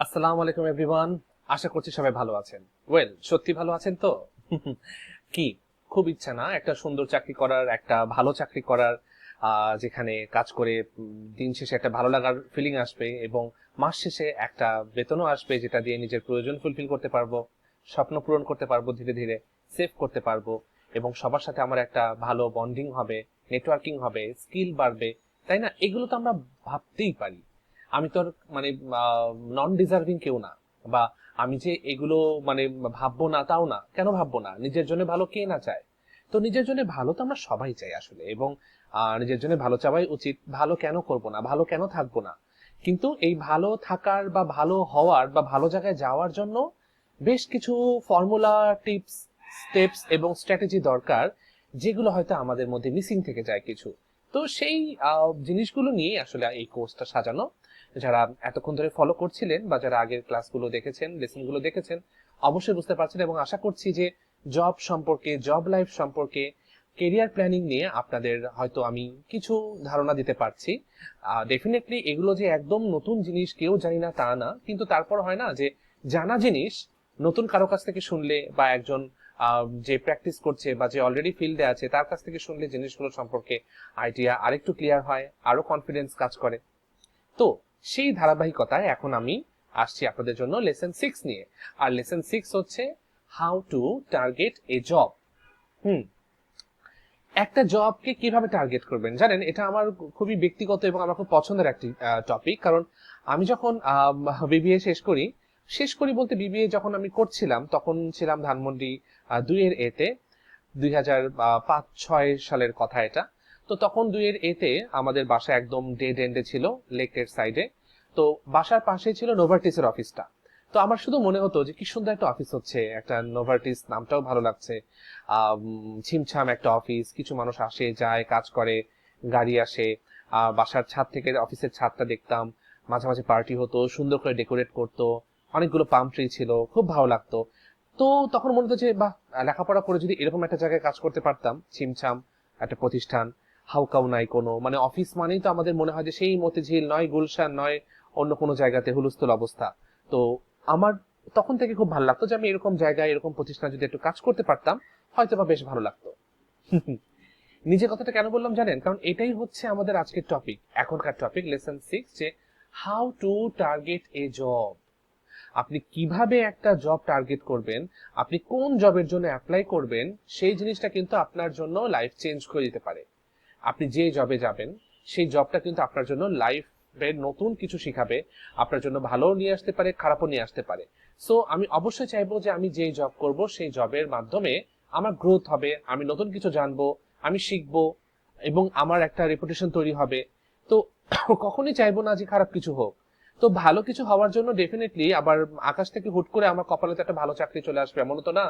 আসসালামু আলাইকুম এভরিওয়ান আশা করছি সবাই ভালো আছেন। ওয়েল সত্যি ভালো আছেন তো? কি, খুব ইচ্ছা না একটা সুন্দর চাকরি করার, একটা ভালো চাকরি করার যেখানে কাজ করে দিন শেষে একটা ভালো লাগার ফিলিং আসবে এবং মাস শেষে একটা বেতনও আসবে যেটা দিয়ে নিজের প্রয়োজন ফুলফিল করতে পারব, স্বপ্ন পূরণ করতে পারব ধীরে ধীরে সেভ করতে পারব এবং সবার সাথে আমার একটা ভালো বন্ডিং হবে নেটওয়ার্কিং হবে স্কিল বাড়বে, তাই না? এগুলো তো আমরা ভাবতেই পারি। আমি তো আর মানে নন ডিজার্ভিং কেউ না। বা আমি যে এগুলো মানে ভাববো না, তাও না। কেন ভাববো না? নিজের জন্য ভালো কে না চায়? তো নিজের জন্য ভালো তো আমরা সবাই চাই আসলে। এবং নিজের জন্য ভালো চাওয়াই উচিত। ভালো কেন করব না? ভালো কেন থাকব না? কিন্তু এই ভালো থাকার বা ভালো হওয়ার বা ভালো জায়গায় যাওয়ার জন্য বেশ কিছু ফর্মুলা টিপস স্টেপস এবং স্ট্র্যাটেজি দরকার, যেগুলো হয়তো আমাদের মধ্যে মিসিং থেকে যায় কিছু। তো সেই জিনিসগুলো নিয়ে আসলে এই কোর্সটা সাজানো। যারা এতক্ষণ ধরে ফলো করছিলেন বা যারা আগের ক্লাসগুলো দেখেছেন লেসনগুলো দেখেছেন, অবশ্যই বুঝতে পারছেন এবং আশা করছি যে জব সম্পর্কে জব লাইফ সম্পর্কে কেরিয়ার প্ল্যানিং নিয়ে আপনাদের হয়তো আমি কিছু ধারণা দিতে পারছি। ডেফিনেটলি এগুলো যে একদম নতুন জিনিস, কেউ জানি না তা না, কিন্তু তারপর হয় না যে জানা জিনিস নতুন কারও কাছ থেকে শুনলে বা একজন যে প্র্যাকটিস করছে বা যে অলরেডি ফিল্ডে আছে, তার কাছ থেকে শুনলে জিনিসগুলো সম্পর্কে আইডিয়া আরেকটু ক্লিয়ার হয়, আরও কনফিডেন্স কাজ করে। তো সেই ধারাবাহিকতায় এখন আমি আসছি আপনাদের জন্য লেসন সিক্স নিয়ে। আর লেসন সিক্স হচ্ছে how to target a job hmm. একটা জবকে কীভাবে টার্গেট করবেন? জানেন, এটা আমার খুবই ব্যক্তিগত এবং আমার খুব পছন্দের একটি টপিক কারণ আমি যখন বিবিএ শেষ করি শেষ করি বলতে বিবিএ যখন আমি করছিলাম, তখন ছিলাম ধানমন্ডি দুইয়ের এতে। দুই হাজার পাঁচ, ছয় সালের কথা এটা। তো তখন দুইয়ের এতে আমাদের বাসা একদম ডেড এন্ডে ছিল লেকের সাইডে তো বাসার পাশে ছিল নোভার্টিসের অফিসটা তো আমার শুধু মনে হতো যে কি সুন্দর একটা অফিস হচ্ছে, একটা নোভার্টিস নামটাও ভালো লাগছে। ছিমছাম একটা অফিস কিছু মানুষ আসে, যায়, কাজ করে, গাড়ি আসে। বাসার ছাদ থেকে অফিসের ছাদটা দেখতাম। মাঝে মাঝে পার্টি হতো, সুন্দর করে ডেকোরেট করতো। অনেকগুলো পাম ট্রি ছিল, খুব ভালো লাগতো। তো তখন মনে হতো যে, বাহ, লেখাপড়া করে যদি এরকম একটা জায়গায় কাজ করতে পারতাম, ছিমছাম একটা প্রতিষ্ঠান হাউকাউ নাই কোনো। মানে অফিস মানেই তো আমাদের মনে হয় যে সেই মতিঝিল নয়, গুলশান নয়, অন্য কোনো জায়গাতে হুলস্থুল অবস্থা। তো আমার তখন থেকে খুব ভালো লাগতো যে আমি এরকম জায়গায়, এরকম প্রতিষ্ঠানে যদি একটু কাজ করতে পারতাম হয়তো বা বেশ ভালো লাগতো। নিজে কথাটা কেন বললাম জানেন? কারণ এটাই হচ্ছে আমাদের আজকের টপিক এখনকার টপিক লেসন সিক্স যে how to target a job আপনি কীভাবে একটা জব টার্গেট করবেন, আপনি কোন জবের জন্য অ্যাপ্লাই করবেন, সেই জিনিসটা কিন্তু আপনার জন্য লাইফ চেঞ্জ করে দিতে পারে। আপনি যে জবে যাবেন, সেই জবটা কিন্তু আপনার জন্য লাইফের নতুন কিছু শিখাবে, আপনার জন্য ভালোও নিয়ে আসতে পারে, খারাপও নিয়ে আসতে পারে। সো আমি অবশ্যই চাইব যে আমি যে জব করব, সেই জবের মাধ্যমে আমার গ্রোথ হবে, আমি নতুন কিছু জানব, আমি শিখব এবং আমার একটা রেপুটেশন তৈরি হবে। তো কখনোই চাইব না যে খারাপ কিছু হোক। তো ভালো কিছু হওয়ার জন্য ডেফিনেটলি আবার আকাশ থেকে হুট করে আমার কপালে তো একটা ভালো চাকরি চলে আসবে, এমনও তো না?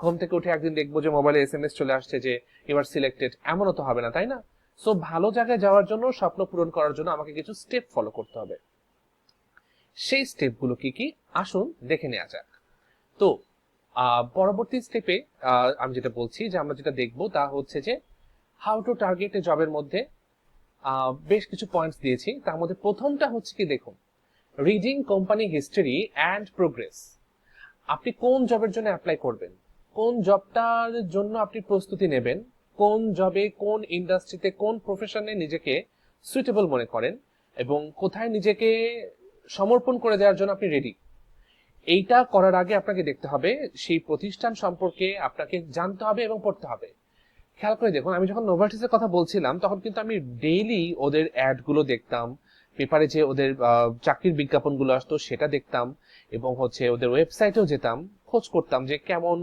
ঘুম থেকে উঠে একদিন দেখব যে মোবাইলে এস এম এস চলে আসছে যে এবার সিলেক্টেড এমনও তো হবে না, তাই না? সো ভালো জায়গায় যাওয়ার জন্য, স্বপ্ন পূরণ করার জন্য আমাকে কিছু স্টেপ ফলো করতে হবে। সেই স্টেপগুলো কি কি? আসুন, দেখে নেওয়া যাক। তো পরবর্তী স্টেপে আমি যেটা বলছি, যে আমরা যেটা দেখব তা হচ্ছে যে হাউ টু টার্গেট এ জবের মধ্যে বেশ কিছু পয়েন্টস দিয়েছি। তার মধ্যে প্রথমটা হচ্ছে কি, দেখুন reading company history and progress আপনি কোন জবের জন্য অ্যাপ্লাই করবেন? কোন জবটার জন্য আপনি প্রস্তুতি নেবেন? কোন জবে কোন ইন্ডাস্ট্রিতে কোন প্রফেশনে নিজেকে সুইটেবল মনে করেন এবং কোথায় নিজেকে সমর্পণ করে দেওয়ার জন্য আপনি রেডি এইটা করার আগে আপনাকে দেখতে হবে, সেই প্রতিষ্ঠান সম্পর্কে আপনাকে জানতে হবে এবং পড়তে হবে। খেয়াল করে দেখুন, আমি যখন নোভার্টিসের কথা বলছিলাম, তখন কিন্তু আমি ডেইলি ওদের অ্যাডগুলো দেখতাম, পেপারে যে ওদের চাকরির বিজ্ঞাপনগুলো আসতো সেটা দেখতাম এবং হচ্ছে ওদের ওয়েবসাইটেও যেতাম, খোঁজ করতাম যে কেমন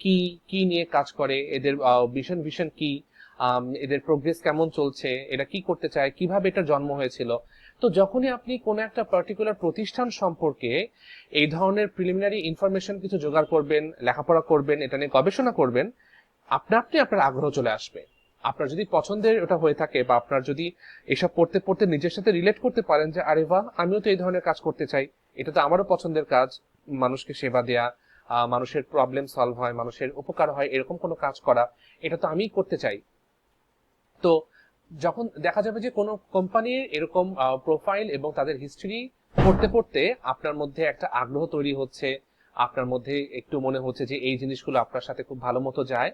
কি কি নিয়ে কাজ করে? এদের ভিশন ভিশন কি? এদের প্রোগ্রেস কেমন চলছে? এরা কি করতে চায়? কীভাবে এটা জন্ম হয়েছিল? তো যখনই আপনি কোনো একটা পার্টিকুলার প্রতিষ্ঠান সম্পর্কে এই ধরনের প্রিলিমিনারি ইনফরমেশন কিছু জোগাড় করবেন, লেখাপড়া করবেন, এটা নিয়ে গবেষণা করবেন আপনা আপনি আপনার আগ্রহ চলে আসবে। আপনার যদি পছন্দের ওটা হয়ে থাকে বা আপনার যদি এসব পড়তে পড়তে নিজের সাথে রিলেট করতে পারেন যে, আরে বাহ, আমিও তো এই ধরনের কাজ করতে চাই। এটা তো আমারও পছন্দের কাজ। মানুষকে সেবা দেয়া মানুষের প্রবলেম সলভ হয়, মানুষের উপকার হয়, এরকম কোনো কাজ করা, এটা তো আমিই করতে চাই। তো যখন দেখা যাবে যে কোনো কোম্পানির এরকম প্রোফাইল এবং তাদের হিস্ট্রি পড়তে পড়তে আপনার মধ্যে একটা আগ্রহ তৈরি হচ্ছে, আপনার মধ্যে একটু মনে হচ্ছে যে এই জিনিসগুলো আপনার সাথে খুব ভালো মতো যায়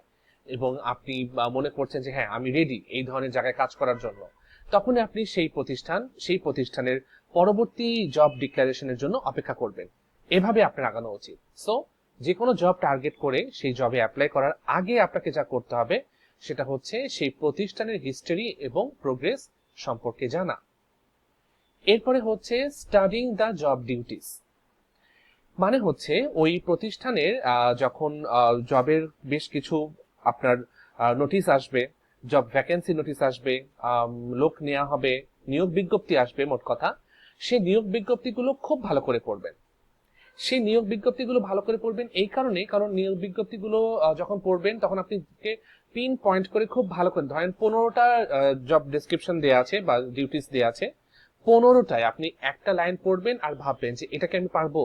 এবং আপনি মনে করছেন যে হ্যাঁ আমি রেডি এই ধরনের জায়গায় কাজ করার জন্য। তখন আপনি সেই প্রতিষ্ঠান, সেই প্রতিষ্ঠানের পরবর্তী জব ডিক্লারেশনের জন্য অপেক্ষা করবেন। এভাবে আপনার আগানো উচিত। সো যে কোনো জব টার্গেট করে সেই জবে অ্যাপ্লাই করার আগে আপনাকে যা করতে হবে, সেটা হচ্ছে সেই প্রতিষ্ঠানের হিস্টোরি এবং প্রোগ্রেস সম্পর্কে জানা। এরপরে হচ্ছে স্টাডিং দ্য জব ডিউটিস মানে হচ্ছে ওই প্রতিষ্ঠানের যখন জবের বেশ কিছু আপনার নোটিশ আসবে জব ভ্যাকেন্সি নোটিশ আসবে লোক নেওয়া হবে, নিয়োগ বিজ্ঞপ্তি আসবে, মোট কথা। সেই নিয়োগ বিজ্ঞপ্তিগুলো খুব ভালো করে পড়বেন। সেই নিয়োগ বিজ্ঞপ্তিগুলো ভালো করে পড়বেন এই কারণে, কারণ নিয়োগ বিজ্ঞপ্তিগুলো যখন পড়বেন তখন আপনি পিন পয়েন্ট করে খুব ভালো করে, ধরেন পনেরোটা জব ডেসক্রিপশন দেওয়া আছে বা ডিউটিস দেওয়া আছে, পনেরোটায় আপনি একটা লাইন পড়বেন আর ভাববেন যে এটাকে আমি পারব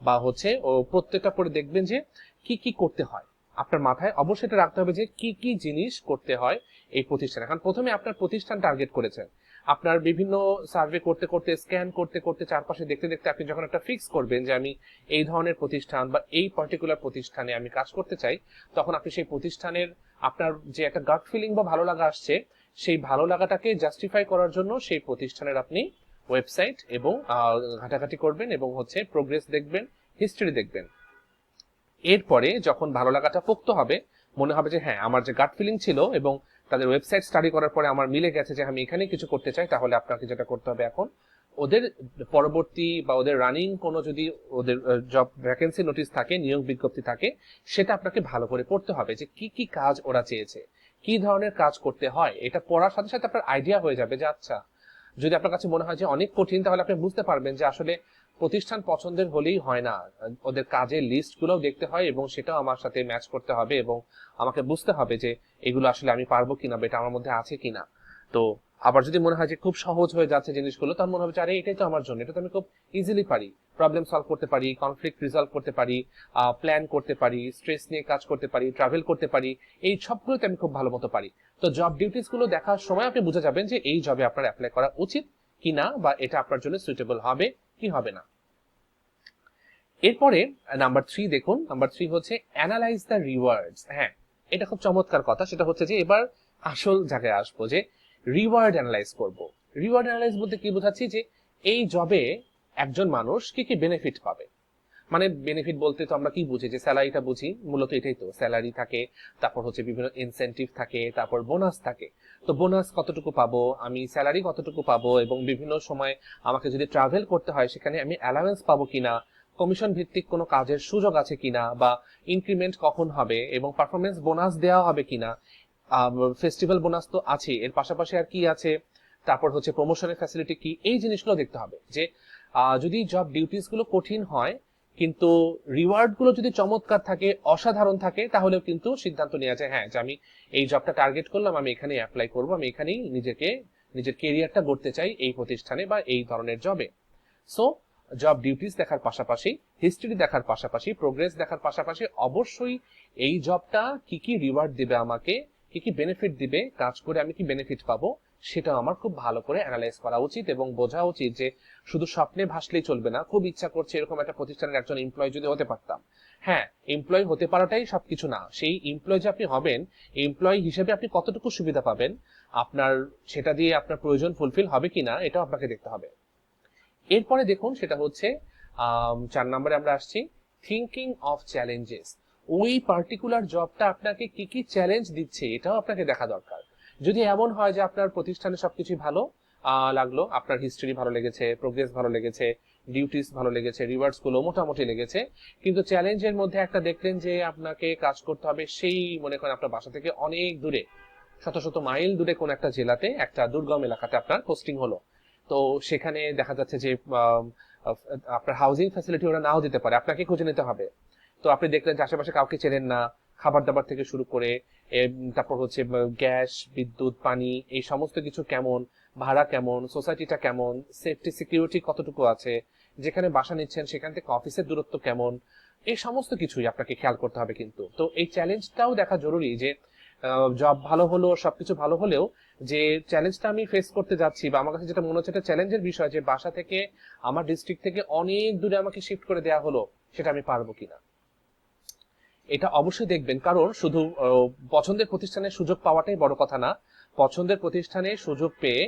বা হচ্ছে, ও প্রত্যেকটা পড়ে দেখবেন যে কি কি করতে হয়। আপনার মাথায় অবশ্যই এটা রাখতে হবে যে কি কি জিনিস করতে হয় এই প্রতিষ্ঠানে। কারণ প্রথমে আপনার প্রতিষ্ঠান টার্গেট করেছেন। আপনার বিভিন্ন সার্ভে করতে করতে স্ক্যান করতে করতে চারপাশে দেখতে দেখতে আপনি যখন একটা ফিক্স করবেন যে আমি এই ধরনের প্রতিষ্ঠান বা এই পার্টিকুলার প্রতিষ্ঠানে আমি কাজ করতে চাই, তখন আপনি সেই প্রতিষ্ঠানের আপনার যে একটা গাট ফিলিং বা ভালো লাগা আসছে, সেই ভালো লাগাটাকে জাস্টিফাই করার জন্য সেই প্রতিষ্ঠানের আপনি ওয়েবসাইট এবং ঘাটাঘাটি করবেন এবং হচ্ছে প্রোগ্রেস দেখবেন হিস্ট্রি দেখবেন। এরপরে যখন ভালো লাগাটা পোক্ত হবে, মনে হবে যে হ্যাঁ আমার যে গাট ফিলিং ছিল এবং তাদের ওয়েবসাইট স্টাডি করার পরে আমার মিলে গেছে যে আমি এখানে কিছু করতে চাই, তাহলে আপনাকে যেটা করতে হবে এখন, ওদের পরবর্তী বা ওদের রানিং কোনো যদি ওদের জব ভ্যাকেন্সি নোটিশ থাকে, নিয়োগ বিজ্ঞপ্তি থাকে, সেটা আপনাকে ভালো করে পড়তে হবে যে কি কি কাজ ওরা চেয়েছে, কি ধরনের কাজ করতে হয়, এটা পড়ার সাথে সাথে আপনার আইডিয়া হয়ে যাবে যে আচ্ছা যদি আপনার কাছে মনে হয় যে অনেক কঠিন, তাহলে আপনি বুঝতে পারবেন যে আসলে প্রতিষ্ঠান পছন্দের হলেই হয় না। ওদের কাজের লিস্টগুলোও দেখতে হয় এবং সেটাও আমার সাথে ম্যাচ করতে হবে এবং আমাকে বুঝতে হবে যে এগুলো আসলে আমি পারব কিনা বা এটা আমার মধ্যে আছে কিনা। তো আবার যদি মনে হয় যে খুব সহজ হয়ে যাচ্ছে জিনিসগুলো, তখন মনে হবে যে, আরে, এটাই তো আমার জন্য, এটা তো আমি খুব ইজিলি পারি। প্রবলেম সলভ করতে পারি কনফ্লিক্ট রিজলভ করতে পারি প্ল্যান করতে পারি স্ট্রেস নিয়ে কাজ করতে পারি ট্রাভেল করতে পারি, এই সবগুলোতে আমি খুব ভালো মতো পারি। তো জব ডিউটিসগুলো দেখার সময় আপনি বুঝে যাবেন যে, এই জবে আপনার অ্যাপ্লাই করা উচিত কি না বা এটা আপনার জন্য সুইটেবল হবে কি হবে না। এরপরে নাম্বার থ্রি দেখুন নাম্বার থ্রি হচ্ছে অ্যানালাইজ দ্য রিওয়ার্ডস হ্যাঁ এটা খুব চমৎকার কথা, সেটা হচ্ছে যে এবার আসল জায়গায় আসব যে রিওয়ার্ড অ্যানালাইজ করব। রিওয়ার্ড অ্যানালাইজ বলতে কি বোঝাচ্ছি যে এই জবে একজন মানুষ কি কি বেনিফিট পাবে? মানে বেনিফিট বলতে তো আমরা কি বুঝি? যে স্যালারিটা বুঝি, মূলত এটাই তো স্যালারি থাকে, তারপর হচ্ছে বিভিন্ন ইনসেন্টিভ থাকে, তারপর বোনাস থাকে। তো বোনাস কতটুকু পাবো? আমি স্যালারি কতটুকু পাবো? এবং বিভিন্ন সময় আমাকে যদি ট্রাভেল করতে হয়, সেখানে আমি অ্যালাওয়েন্স পাবো কিনা? কমিশন ভিত্তিক কোনো কাজের সুযোগ আছে কিনা বা ইনক্রিমেন্ট কখন হবে এবং পারফরমেন্স বোনাস দেওয়া হবে কিনা ফেস্টিভ্যাল বোনাস তো আছে এর পাশাপাশি আর কি আছে? তারপর হচ্ছে প্রমোশনের ফ্যাসিলিটি কি? এই জিনিসগুলো দেখতে হবে যে যদি জব ডিউটিসগুলো কঠিন হয়, কিন্তু রিওয়ার্ডগুলো যদি চমৎকার থাকে, অসাধারণ থাকে, তাহলেও কিন্তু সিদ্ধান্ত নেওয়া যায় হ্যাঁ যে আমি এই জবটা টার্গেট করলাম, আমি এখানে অ্যাপ্লাই করব, আমি এখানেই নিজেকে, নিজের কেরিয়ারটা গড়তে চাই এই প্রতিষ্ঠানে বা এই ধরনের জবে সো জব ডিউটিস দেখার পাশাপাশি হিস্ট্রি দেখার পাশাপাশি প্রোগ্রেস দেখার পাশাপাশি অবশ্যই এই জবটা কি কি রিওয়ার্ড দিবে আমাকে, কি কি বেনিফিট দিবে, কাজ করে আমি কি বেনিফিট পাবো, সেটা আমার খুব ভালো করে অ্যানালাইজ করা উচিত এবং বোঝা উচিত যে শুধু স্বপ্নে ভাসলেই চলবে না, খুব ইচ্ছা করছে এরকম একটা প্রতিষ্ঠানের একজন এমপ্লয় যদি হতে পারতাম। হ্যাঁ এমপ্লয় হতে পারাটাই সবকিছু না, সেই এমপ্লয় যে আপনি হবেন এমপ্লয় হিসেবে আপনি কতটুকু সুবিধা পাবেন, আপনার সেটা দিয়ে আপনার প্রয়োজন ফুলফিল হবে কিনা, এটাও আপনাকে দেখতে হবে। এরপরে দেখুন সেটা হচ্ছে চার নম্বরে আমরা আসছি থিঙ্কিং অফ চ্যালেঞ্জেস ওই পার্টিকুলার জবটা আপনাকে কি কি চ্যালেঞ্জ দিচ্ছে এটাও আপনাকে দেখা দরকার। যদি এমন হয় যে আপনার প্রতিষ্ঠানে সবকিছু ভালো লাগল, আপনার হিস্ট্রি ভালো লেগেছে প্রোগ্রেস ভালো লেগেছে ডিউটিস ভালো লেগেছে রিওয়ার্ডসগুলো মোটামুটি লেগেছে, কিন্তু চ্যালেঞ্জের মধ্যে একটা দেখলেন যে আপনাকে কাজ করতে হবে সেই, মনে করেন আপনার বাসা থেকে অনেক দূরে, শত শত মাইল দূরে কোন একটা জেলাতে, একটা দুর্গম এলাকাতে আপনার পোস্টিং হলো। তো সেখানে দেখা যাচ্ছে যে আপনার হাউজিং ফ্যাসিলিটি ওরা নাও দিতে পারে। আপনাকে খুঁজে নিতে হবে। তো আপনি দেখলেন যে আশেপাশে কাউকে চেনেন না খাবার দাবার থেকে শুরু করে তারপর হচ্ছে গ্যাস, বিদ্যুৎ, পানি, এই সমস্ত কিছু কেমন, ভাড়া কেমন সোসাইটিটা কেমন সেফটি সিকিউরিটি কতটুকু আছে, যেখানে বাসা নিচ্ছেন, সেখান থেকে অফিসের দূরত্ব কেমন, এই সমস্ত কিছুই আপনাকে খেয়াল করতে হবে কিন্তু। তো এই চ্যালেঞ্জটাও দেখা জরুরি যে জব ভালো হলো, সবকিছু ভালো হলেও যে চ্যালেঞ্জটা আমি ফেস করতে যাচ্ছি বা আমার কাছে যেটা মনে হচ্ছে একটা চ্যালেঞ্জের বিষয় যে বাসা থেকে, আমার ডিস্ট্রিক্ট থেকে অনেক দূরে আমাকে শিফট করে দেওয়া হলো, সেটা আমি পারব কিনা। এটা অবশ্যই দেখবেন, কারণ শুধু পছন্দের প্রতিষ্ঠানে সুযোগ পাওয়াটাই বড় কথা না। পছন্দের প্রতিষ্ঠানে সুযোগ পেয়ে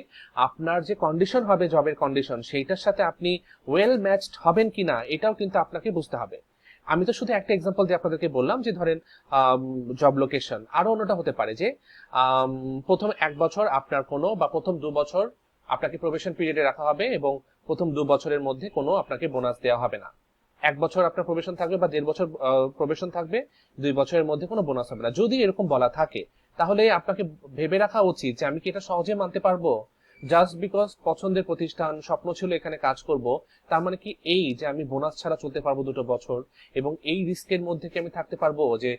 আপনার যে কন্ডিশন হবে জবের কন্ডিশন সেইটার সাথে আপনি ওয়েল ম্যাচড হবেন কিনা, এটাও কিন্তু আপনাকে বুঝতে হবে। আমি তো শুধু একটা এক্সাম্পল দিয়ে আপনাদেরকে বললাম যে ধরেন জব লোকেশন আরও অন্যটা হতে পারে যে প্রথম এক বছর আপনার কোনো বা প্রথম দু বছর আপনাকে প্রবেশন পিরিয়ডে রাখা হবে এবং প্রথম দু বছরের মধ্যে কোনো আপনাকে বোনাস দেওয়া হবে না। এক বছর আপনার প্রবেশন থাকবে বা দেড় বছর প্রবেশন থাকবে, দুই বছরের মধ্যে কোনো বোনাস হবে না। যদি এরকম বলা থাকে, তাহলে আপনাকে ভেবে রাখা উচিত যে আমি কি এটা সহজে মানতে পারব? জাস্ট বিকজ পছন্দের প্রতিষ্ঠান, স্বপ্ন ছিল এখানে কাজ করব, তার মানে কি এই যে আমি বোনাস ছাড়া চলতে পারব দুটো বছর, এবং এই রিস্কের মধ্যে কি আমি থাকতে পারব? যে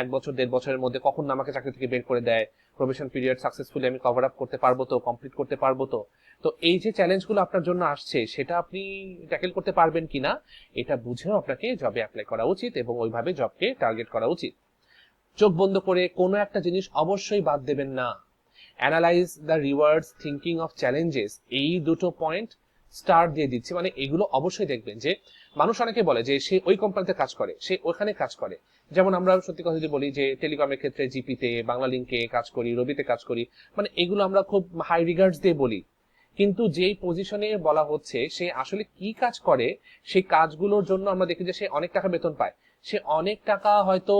এক বছর, দেড় বছরের মধ্যে কখন আমাকে চাকরি থেকে বের করে দেয়? প্রবেশন পিরিয়ড সাকসেসফুলি আমি কভার আপ করতে পারব তো? কমপ্লিট করতে পারব তো? তো এই যে চ্যালেঞ্জগুলো আপনার জন্য আসছে, সেটা আপনি ট্যাকেল করতে পারবেন কিনা এটা বুঝেও আপনাকে জবে অ্যাপ্লাই করা উচিত এবং ওইভাবে জবকে টার্গেট করা উচিত। চোখ বন্ধ করে কোনো একটা জিনিস অবশ্যই বাদ দেবেন না। Analyse the rewards thinking of challenges এই দুটো পয়েন্ট স্টার দিয়ে দিচ্ছি। মানে এগুলো অবশ্যই দেখবেন যে, মানুষ অনেকে বলে যে, সে ওই কোম্পানিতে কাজ করে, সে ওখানে কাজ করে। যেমন আমরা সত্যি কথা যদি বলি যে টেলিকমের ক্ষেত্রে জিপিতে বাংলা লিঙ্কে কাজ করি রবিতে কাজ করি মানে এগুলো আমরা খুব হাই রিগার্ডস দিয়ে বলি। কিন্তু যেই পজিশনে বলা হচ্ছে, সে আসলে কি কাজ করে, সেই কাজগুলোর জন্য আমরা দেখি যে, সে অনেক টাকা বেতন পায়। সে অনেক টাকা হয়তো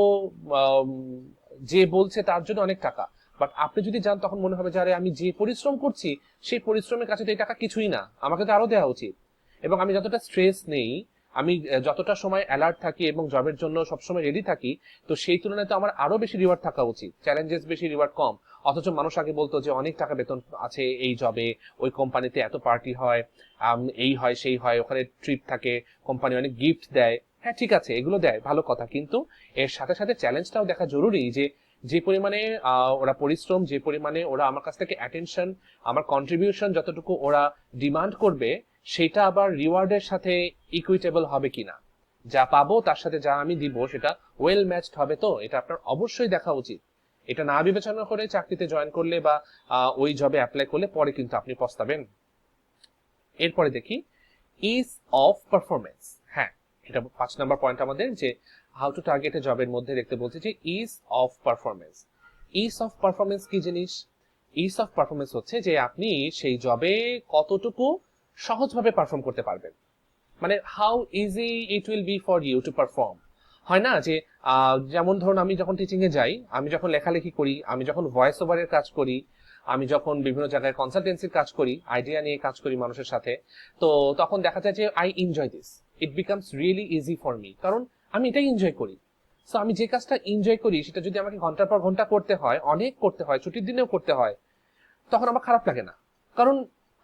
যে বলছে তার জন্য অনেক টাকা। বাট আপনি যদি যান, তখন মনে হবে যে, আরে, আমি যে পরিশ্রম করছি, সেই পরিশ্রমের কাছে তো এই টাকা কিছুই না। আমাকে তো আরও দেওয়া উচিত। এবং আমি যতটা স্ট্রেস নেই, আমি যতটা সময় অ্যালার্ট থাকি এবং জবের জন্য সবসময় রেডি থাকি, তো সেই তুলনায় তো আমার আরও বেশি রিওয়ার্ড থাকা উচিত। চ্যালেঞ্জেস বেশি রিওয়ার্ড কম। অথচ মানুষ আগে বলতো যে, অনেক টাকা বেতন আছে এই জবে ওই কোম্পানিতে এত পার্টি হয় এই হয়, সেই হয়, ওখানে ট্রিপ থাকে কোম্পানি অনেক গিফট দেয়। হ্যাঁ ঠিক আছে, এগুলো দেয়, ভালো কথা। কিন্তু এর সাথে সাথে চ্যালেঞ্জটাও দেখা জরুরি যে যে পরিমাণে ওরা পরিশ্রম, যে পরিমাণে ওরা আমার কাছ থেকে অ্যাটেনশন আমার কন্ট্রিবিউশন যতটুকু ওরা ডিমান্ড করবে, সেটা আবার রিওয়ার্ডের সাথে ইকুইটেবল হবে কিনা। যা পাবো, তার সাথে যা আমি দিব, সেটা ওয়েল ম্যাচড হবে তো, এটা আপনার অবশ্যই দেখা উচিত। এটা না বিবেচনা করে চাকরিতে জয়েন করলে বা ওই জবে অ্যাপ্লাই করলে পরে কিন্তু আপনি পস্তাবেন। এরপরে দেখি ইজ অফ পারফরমেন্স এটা পাঁচ নাম্বার পয়েন্ট আমাদের যে হাউ টু টার্গেট এ জবের মধ্যে দেখতে বলছে যে ease of performance ease of performance কি জিনিস? ইজ অফ পারফরমেন্স হচ্ছে যে আপনি সেই জবে কতটুকু সহজভাবে পারফর্ম করতে পারবেন। মানে how easy it will be for you to perform হয় না যে যেমন ধরুন আমি যখন টিচিং এ যাই, আমি যখন লেখালেখি করি, আমি যখন ভয়েস ওভারের কাজ করি, আমি যখন বিভিন্ন জায়গায় কনসালটেন্সির কাজ করি আইডিয়া নিয়ে কাজ করি মানুষের সাথে, তো তখন দেখা যায় যে I enjoy this it becomes really easy for me কারণ আমি এটাই এনজয় করি। সো আমি যে কাজটা এনজয় করি, সেটা যদি আমাকে ঘণ্টার পর ঘণ্টা করতে হয়, অনেক করতে হয়, ছুটির দিনেও করতে হয়, তখন আমার খারাপ লাগে না। কারণ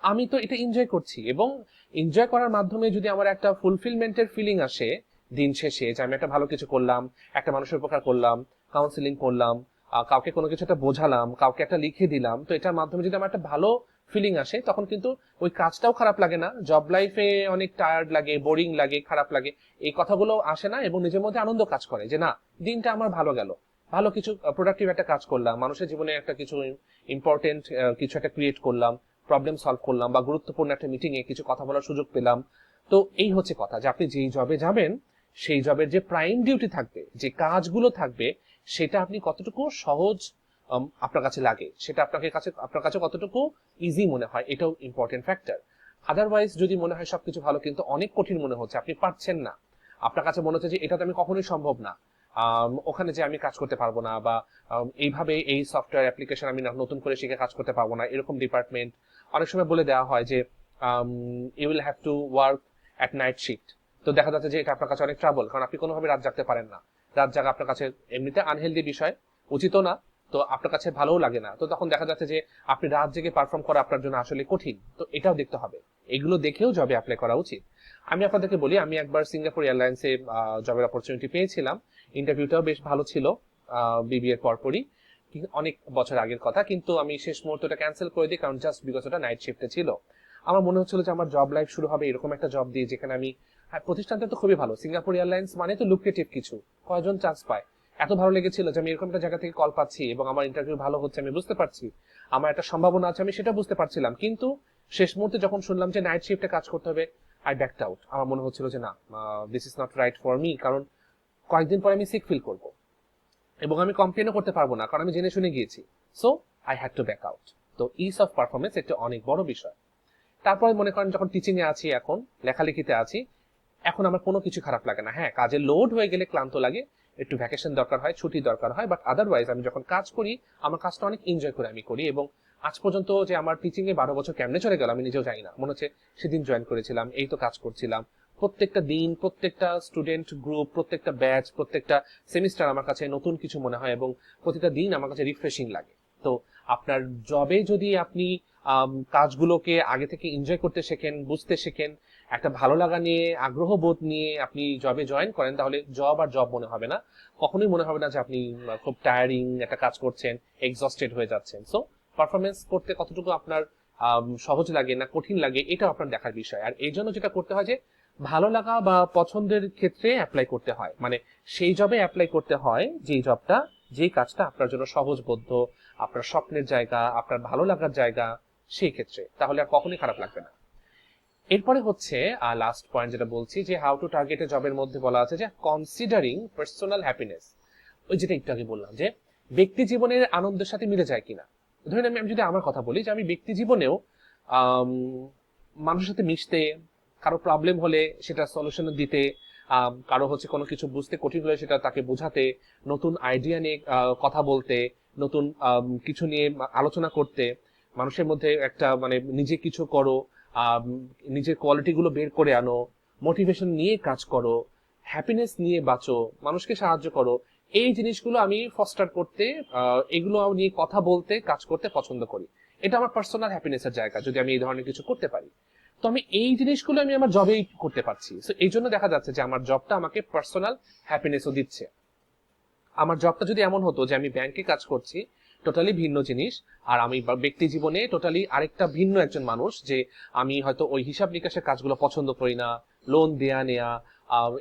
আমি তো এটা এনজয় করছি এবং এনজয় করার মাধ্যমে যদি আমার একটা ফুলফিলমেন্টের ফিলিং আসে, দিন শেষে যে আমি একটা ভালো কিছু করলাম, একটা মানুষের উপকার করলাম কাউন্সিলিং করলাম কাউকে কোনো কিছু একটা বোঝালাম, কাউকে একটা লিখে দিলাম, তো এটার মাধ্যমে যদি আমার একটা ভালো ফিলিং আসে, তখন কিন্তু ওই কাজটাও খারাপ লাগে না। জব লাইফে অনেক টায়ার্ড লাগে বোরিং লাগে, খারাপ লাগে। এই কথাগুলো আসে না এবং নিজের মধ্যে আনন্দ কাজ করে যে, না, দিনটা আমার ভালো গেল। ভালো কিছু প্রোডাক্টিভ একটা কাজ করলাম। মানুষের জীবনে একটা কিছু ইম্পর্টেন্ট কিছু একটা ক্রিয়েট করলাম প্রবলেম সলভ করলাম বা গুরুত্বপূর্ণ একটা মিটিং এ কিছু কথা বলার সুযোগ পেলাম। তো এই হচ্ছে কথা যে, আপনি যেই জবে যাবেন, সেই জবের যে প্রাইম ডিউটি থাকবে, যে কাজগুলো থাকবে, সেটা আপনি কতটুকু সহজ আপনার কাছে লাগে সেটা আপনাকে কাছে আপনার কাছে কতটুকু ইজি মনে হয় এটাও ইম্পর্টেন্ট ফ্যাক্টর আদারওয়াইজ যদি মনে হয় সবকিছু ভালো কিন্তু অনেক কঠিন মনে হচ্ছে আপনি পারছেন না। আপনার কাছে মনে হচ্ছে যে এটা তো আমি কখনোই সম্ভব না। আম, ওখানে যে আমি কাজ করতে পারব না বা এইভাবে এই সফটওয়্যার অ্যাপ্লিকেশন আমি নতুন করে শিখে কাজ করতে পারব না এরকম ডিপার্টমেন্ট অনেক সময় বলে দেওয়া হয় যে you will have to work at night shift তো দেখা যাচ্ছে যে এটা আপনার কাছে অনেক ট্রাবল কারণ আপনি কোনোভাবে রাত জাগতে পারেন না। রাত জাগা আপনার কাছে এমনিতে আনহেলদি বিষয় উচিতও না তো আপনার কাছে ভালোও লাগে না। তো তখন দেখা যাচ্ছে যে আপনি রাত জেগে পারফর্ম করা আপনার জন্য আসলে কঠিন। তো এটাও দেখতে হবে। এগুলো দেখেও জবে অ্যাপ্লাই করা উচিত। আমি আপনাদেরকে বলি, আমি একবার সিঙ্গাপুর এয়ারলাইন্সে জবের অপরচুনিটি পেয়েছিলাম। ইন্টারভিউটাও বেশ ভালো ছিল বিবিএর পরপরই। কিন্তু অনেক বছর আগের কথা, কিন্তু আমি শেষ মুহূর্তটা ক্যান্সেল করে দিই, কারণ জাস্ট বিকজ ওটা নাইট শিফটে ছিল। আমার মনে হচ্ছিল যে আমার জব লাইফ শুরু হবে এরকম একটা জব দিয়ে, যেখানে আমি হ্যাঁ প্রতিষ্ঠানটা তো খুবই ভালো। সিঙ্গাপুর এয়ারলাইন্স মানে তো লুক্রেটিভ কিছু। কয়জন চান্স পায়? এত ভালো লেগেছিল যে আমি এরকম একটা জায়গা থেকে কল পাচ্ছি এবং আমার ইন্টারভিউ ভালো হচ্ছে, আমি বুঝতে পারছি। আমার একটা সম্ভাবনা আছে, আমি সেটা বুঝতে পারছিলাম। কিন্তু শেষ মুহূর্তে যখন শুনলাম যে নাইট শিফটে কাজ করতে হবে আই ব্যাকড আউট আমার মনে হচ্ছিল যে না this is not right for me কারণ কয়েকদিন পরে আমি সিক ফিল করব। এবং আমি কমপ্লেনও করতে পারব না, কারণ আমি জেনে শুনে গিয়েছি। So I had to back out তো ইস অফ পারফরমেন্স একটা অনেক বড় বিষয়। তারপরে মনে করেন যখন টিচিং এ আছি এখন, লেখালেখিতে আছি, এখন আমার কোনো কিছু খারাপ লাগে না। হ্যাঁ কাজে লোড হয়ে গেলে ক্লান্ত লাগে একটু ভ্যাকেশন দরকার হয়, ছুটি দরকার হয় বাট আদারওয়াইজ আমি যখন কাজ করি, আমার কাজটা অনেক এনজয় করে আমি করি এবং আজ পর্যন্ত যে আমার টিচিং এ বারো বছর কেমনে চলে গেল আমি নিজেও জানি না। মনে হচ্ছে সেদিন জয়েন করেছিলাম, এই তো কাজ করছিলাম। প্রত্যেকটা দিন, প্রত্যেকটা স্টুডেন্ট গ্রুপ প্রত্যেকটা ব্যাচ প্রত্যেকটা সেমিস্টার আমার কাছে নতুন কিছু মনে হয় এবং প্রতিটা দিন আমার কাছে রিফ্রেশিং লাগে। তো আপনার জবে যদি আপনি কাজগুলোকে আগে থেকে এনজয় করতে শেখেন, বুঝতে শেখেন একটা ভালো লাগা নিয়ে, আগ্রহ বোধ নিয়ে আপনি জবে জয়েন করেন, তাহলে জব আর জব মনে হবে না। কখনোই মনে হবে না যে আপনি খুব টায়ারিং একটা কাজ করছেন এক্সস্টেড হয়ে যাচ্ছেন। সো পারফরমেন্স করতে কতটুকু আপনার সহজ লাগে না কঠিন লাগে এটা আপনার দেখার বিষয়। আর এই জন্য যেটা করতে হয় যে, ভালো লাগা বা পছন্দের ক্ষেত্রে অ্যাপ্লাই করতে হয়। মানে সেই জবে অ্যাপ্লাই করতে হয়, যেই জবটা যেই কাজটা আপনার জন্য সহজবোধ্য, আপনার স্বপ্নের জায়গা, আপনার ভালো লাগার জায়গা, সেই ক্ষেত্রে। তাহলে আর কখনোই খারাপ লাগবে না। এরপরে হচ্ছে লাস্ট পয়েন্ট যেটা বলছি, যে হাউ টু টার্গেট এ জবের মধ্যে বলা আছে যে কনসিডারিং পার্সোনাল হ্যাপিনেস ওই যেটা একটু আগে বললাম যে, ব্যক্তি জীবনের আনন্দের সাথে মিলে যায় কিনা। ধরেন আমি আমি যদি আমার কথা বলি যে আমি ব্যক্তি জীবনেও মানুষের সাথে মিশতে, কারও প্রবলেম হলে সেটা সলিউশন দিতে কারও হচ্ছে কোনো কিছু বুঝতে কঠিন হলে সেটা তাকে বোঝাতে, নতুন আইডিয়া নিয়ে কথা বলতে, নতুন কিছু নিয়ে আলোচনা করতে, মানুষের মধ্যে একটা মানে নিজে কিছু করো নিজের কোয়ালিটিগুলো বের করে আনো মোটিভেশন নিয়ে কাজ করো হ্যাপিনেস নিয়ে বাঁচো, মানুষকে সাহায্য করো, এই জিনিসগুলো আমি ফস্টার করতে এগুলো নিয়ে কথা বলতে, কাজ করতে পছন্দ করি। এটা আমার পার্সোনাল হ্যাপিনেসের জায়গা, যদি আমি এই ধরনের কিছু করতে পারি। তো আমি এই জিনিসগুলো আমি আমার জবেই করতে পারছি। তো এই জন্য দেখা যাচ্ছে যে আমার জবটা আমাকে পার্সোনাল হ্যাপিনেসও দিচ্ছে। আমার জবটা যদি এমন হতো যে আমি ব্যাংকে কাজ করছি টোটালি ভিন্ন জিনিস। আর আমি ব্যক্তি জীবনে টোটালি আরেকটা ভিন্ন একজন মানুষ যে আমি হয়তো ওই হিসাব নিকাশের কাজগুলো পছন্দ করি না লোন দেয়া নেয়া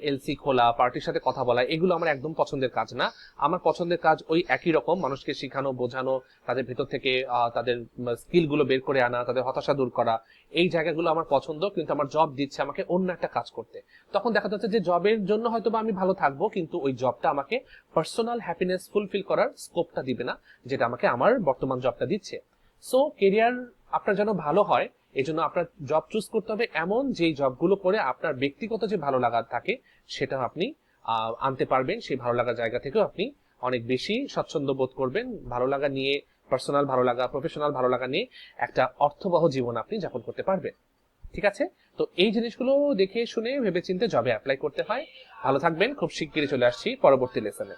এলসি খোলা, পার্টির সাথে কথা বলা, এগুলো আমার একদম পছন্দের কাজ না। আমার পছন্দের কাজ ওই একই রকম, মানুষকে শেখানো, বোঝানো, তাদের ভেতর থেকে তাদের স্কিলগুলো বের করে আনা, তাদের হতাশা দূর করা, এই জায়গাগুলো আমার পছন্দ, কিন্তু আমার জব দিচ্ছে আমাকে অন্য একটা কাজ করতে। তখন দেখা যাচ্ছে যে জবের জন্য হয়তো বা আমি ভালো থাকব, কিন্তু ওই জবটা আমাকে পার্সোনাল হ্যাপিনেস ফুলফিল করার স্কোপটা দিবে না, যেটা আমাকে আমার বর্তমান জবটা দিচ্ছে। সো কেরিয়ার আপনার যেন ভালো হয় এই জন্য আপনার জব চুজ করতে হবে এমন যেই জবগুলো করে আপনার ব্যক্তিগত যে ভালো লাগা থাকে সেটা আপনি আনতে পারবেন। সেই ভালো লাগার জায়গা থেকেও আপনি অনেক বেশি স্বচ্ছন্দ বোধ করবেন। ভালো লাগা নিয়ে পার্সোনাল ভালো লাগা প্রফেশনাল ভালো লাগা নিয়ে একটা অর্থবহ জীবন আপনি যাপন করতে পারবেন। ঠিক আছে? তো এই জিনিসগুলো দেখে শুনে ভেবে ভেবেচিন্তে জবে অ্যাপ্লাই করতে হয়। ভালো থাকবেন। খুব শিগগিরই চলে আসছি পরবর্তী লেসনে